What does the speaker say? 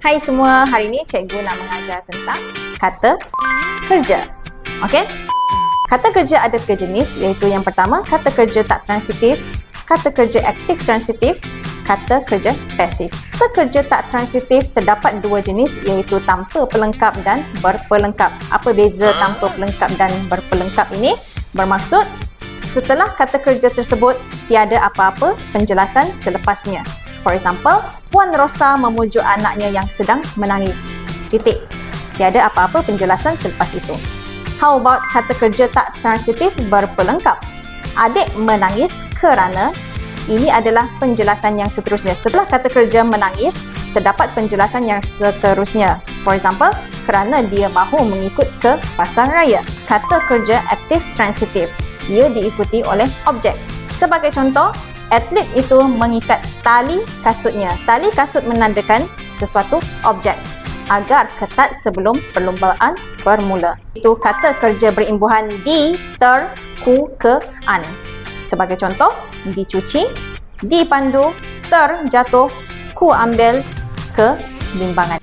Hai semua, hari ini cikgu nak mengajar tentang kata kerja. Okey? Kata kerja ada tiga jenis iaitu yang pertama kata kerja tak transitif, kata kerja aktif transitif, kata kerja pasif. Kata kerja tak transitif terdapat dua jenis iaitu tanpa pelengkap dan berpelengkap. Apa beza tanpa pelengkap dan berpelengkap ini? Bermaksud setelah kata kerja tersebut tiada apa-apa penjelasan selepasnya. For example, Puan Rosa memujuk anaknya yang sedang menangis. Titik. Tiada apa-apa penjelasan selepas itu. How about kata kerja tak transitif berpelengkap? Adik menangis kerana ini adalah penjelasan yang seterusnya. Setelah kata kerja menangis, terdapat penjelasan yang seterusnya. For example, kerana dia mahu mengikut ke pasar raya. Kata kerja aktif transitif. Ia diikuti oleh objek. Sebagai contoh, atlet itu mengikat tali kasutnya. Tali kasut menandakan sesuatu objek agar ketat sebelum perlombaan bermula. Itu kata kerja berimbuhan di, ter, ku, ke, an. Sebagai contoh, dicuci, dipandu, ter, jatuh, ku ambil, ke limbangan.